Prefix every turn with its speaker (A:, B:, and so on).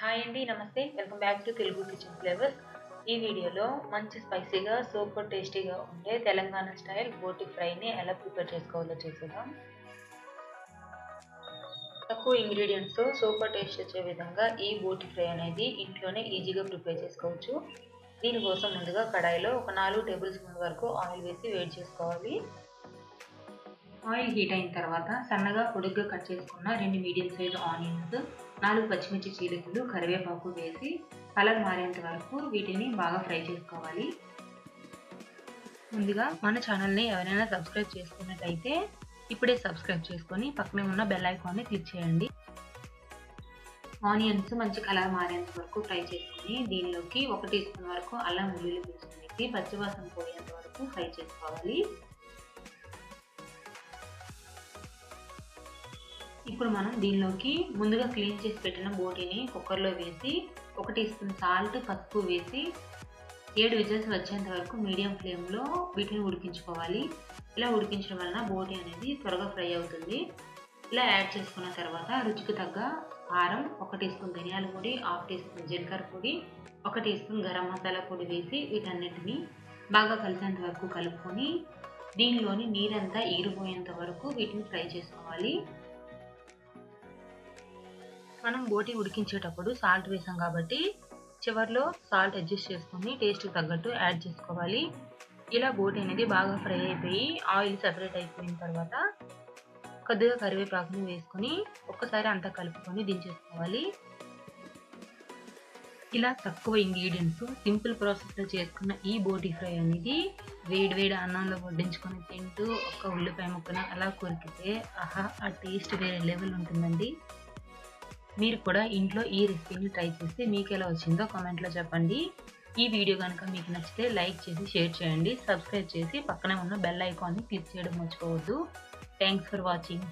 A: Hi అండి నమస్తే. Welcome back to Telugu kitchen flavours. ఈ వీడియోలో మంచి స్పైసీగా సూపర్ టేస్టీగా ఉండే తెలంగాణ స్టైల్ బోటి ఫ్రైని ఎలా ప్రిపేర్ చేసుకోవాలో చూసేద్దాం. తక్కువ ఇంగ్రీడియంట్స్తో సూపర్ టేస్ట్ వచ్చే విధంగా ఈ బోటి ఫ్రై అనేది ఇంట్లోనే ఈజీగా ప్రిపేర్ చేసుకోవచ్చు. దీనికోసం ముందుగా కడాయిలో ఒక నాలుగు టేబుల్ స్పూన్ వరకు ఆయిల్ వేసి వేడి చేసుకోవాలి. ఆయిల్ హీట్ అయిన తర్వాత సన్నగా పొడుగ్గా కట్ చేసుకున్న రెండు మీడియం సైజ్ ఆనియన్స్ నాలుగు పచ్చిమిర్చి చీలికలు కరివేపాకు వేసి కలర్ మారేంత వరకు వీటిని బాగా ఫ్రై చేసుకోవాలి. ముందుగా మన ఛానల్ని ఎవరైనా సబ్స్క్రైబ్ చేసుకున్నట్లయితే ఇప్పుడే సబ్స్క్రైబ్ చేసుకొని పక్కనే ఉన్న బెల్ ఐకాన్ని క్లిక్ చేయండి. ఆనియన్స్ మంచి కలర్ మారేంత వరకు ఫ్రై చేసుకొని దీనిలోకి ఒక టీ స్పూన్ వరకు అల్లం వెల్లుల్లి పేస్ట్ వేసి పచ్చివాసన పోయేంత వరకు ఫ్రై చేసుకోవాలి. ఇప్పుడు మనం దీనిలోకి ముందుగా క్లీన్ చేసి పెట్టిన బోటీని కుక్కర్లో వేసి ఒక టీ స్పూన్ సాల్ట్ పసుపు వేసి ఏడు విజిల్స్ వచ్చేంత వరకు మీడియం ఫ్లేమ్లో వీటిని ఉడికించుకోవాలి. ఇలా ఉడికించడం వలన బోటీ అనేది త్వరగా ఫ్రై అవుతుంది. ఇలా యాడ్ చేసుకున్న తర్వాత రుచికి తగ్గ కారం ఒక టీ స్పూన్ ధనియాల పొడి హాఫ్ టీ స్పూన్ జీలకర్ర పొడి ఒక టీ స్పూన్ గరం మసాలా పొడి వేసి వీటన్నిటిని బాగా కలిసేంత వరకు కలుపుకొని దీనిలోని నీరంతా ఈరిపోయేంత వరకు వీటిని ఫ్రై చేసుకోవాలి. మనం బోటి ఉడికించేటప్పుడు సాల్ట్ వేసాం కాబట్టి చివరిలో సాల్ట్ అడ్జస్ట్ చేసుకొని టేస్ట్ తగ్గట్టు యాడ్ చేసుకోవాలి. ఇలా బోటి అనేది బాగా ఫ్రై అయిపోయి ఆయిల్ సెపరేట్ అయిపోయిన తర్వాత కొద్దిగా కరివేపాకును వేసుకొని ఒక్కసారి అంతా కలుపుకొని దించేసుకోవాలి. ఇలా తక్కువ ఇంగ్రీడియంట్స్ సింపుల్ ప్రాసెస్లో చేసుకున్న ఈ బోటి ఫ్రై అనేది వేడి వేడి అన్నంలో వడ్డించుకొని తింటూ ఒక ఉల్లిపాయ ముక్కన అలా కొరికితే ఆహా ఆ టేస్ట్ వేరే లెవెల్ ఉంటుందండి. మీరు కూడా ఇంట్లో ఈ రెసిపీని ట్రై చేస్తే మీకు ఎలా వచ్చిందో కామెంట్లో చెప్పండి. ఈ వీడియో కనుక మీకు నచ్చితే లైక్ చేసి షేర్ చేయండి. సబ్స్క్రైబ్ చేసి పక్కనే ఉన్న బెల్ ఐకాన్ని క్లిక్ చేయడం మర్చిపోవద్దు. Thanks for watching